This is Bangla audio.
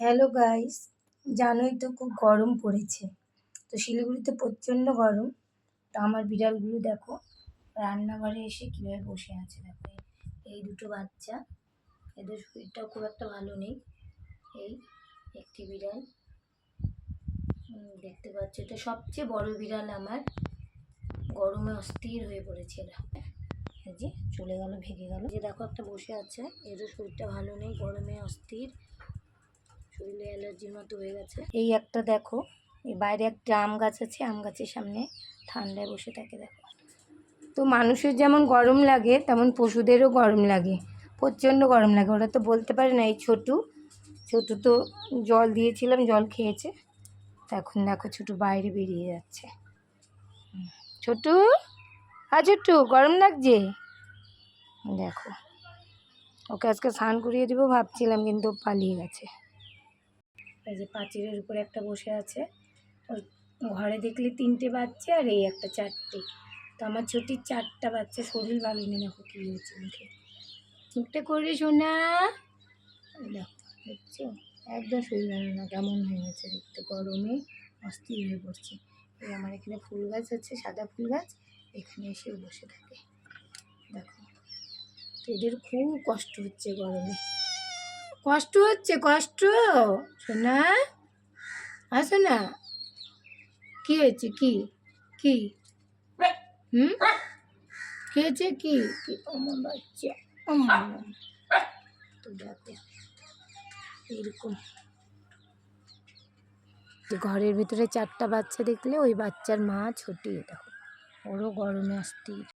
হ্যালো গাইস জানোই তো খুব গরম পড়েছে। তো শিলিগুড়িতে প্রচণ্ড গরম। তো আমার বিড়ালগুলো দেখো, রান্নাঘরে এসে কীভাবে বসে আছে, দেখো। এই- দুটো বাচ্চা। এদের শরীরটাও খুব একটা ভালো নেই। এই একটি বিড়াল। দেখতে পাচ্ছ, এটা সবচেয়ে বড় বিড়াল আমার। গরমে অস্থির হয়ে পড়েছে এই যে চলে গেল, ভেঙে গেল। যে দেখো, একটা বসে আছে। এরও শরীরটা ভালো নেই, গরমে অস্থির। শরীরে অ্যালার্জির মতো হয়ে গেছে। এই একটা দেখো, এই বাইরে একটা আম গাছ আছে, আম গাছের সামনে ঠান্ডায় বসে থাকে দেখো। তো মানুষের যেমন গরম লাগে, তেমন পশুদেরও গরম লাগে, প্রচণ্ড গরম লাগে। ওরা তো বলতে পারে না, এই ছোটু ছোটু তো জল দিয়েছিলাম জল খেয়েছে। এখন দেখো ছোটু বাইরে বেরিয়ে যাচ্ছে। ছোটু হ্যাঁ ছোট্টু গরম লাগছে? দেখো, ওকে আজকে স্নান করিয়ে দেবো, ভাবছিলাম কিন্তু পালিয়ে গেছে। এই যে পাঁচিলের উপরে একটা বসে আছে। ওর ঘরে দেখলে তিনটে বাচ্চা আর এই একটা চারটে। তো আমার ছোটির চারটা বাচ্চা, শরীর ভালো নেই, দেখো কী হয়েছে মুখে। মুখটা করে দেখো, দেখছ? একদম শরীর ভালো না, কেমন হয়ে গেছে দেখতে। গরমে অস্থির হয়ে পড়ছে। এই আমার এখানে ফুল গাছ আছে, সাদা ফুল গাছ। এখানে এসে বসে থাকে। দেখো, তো এদের খুব কষ্ট হচ্ছে গরমে। কষ্ট হচ্ছে, কষ্ট। শোনা আসো না কি হয়েছে? কি? কি? হুম? কি হয়েছে? কি? আমার তো এরকম। ঘরের ভিতরে চারটা বাচ্চা দেখলে ওই বাচ্চার মা ছোটি দেখো ওরও গরমে অস্থির।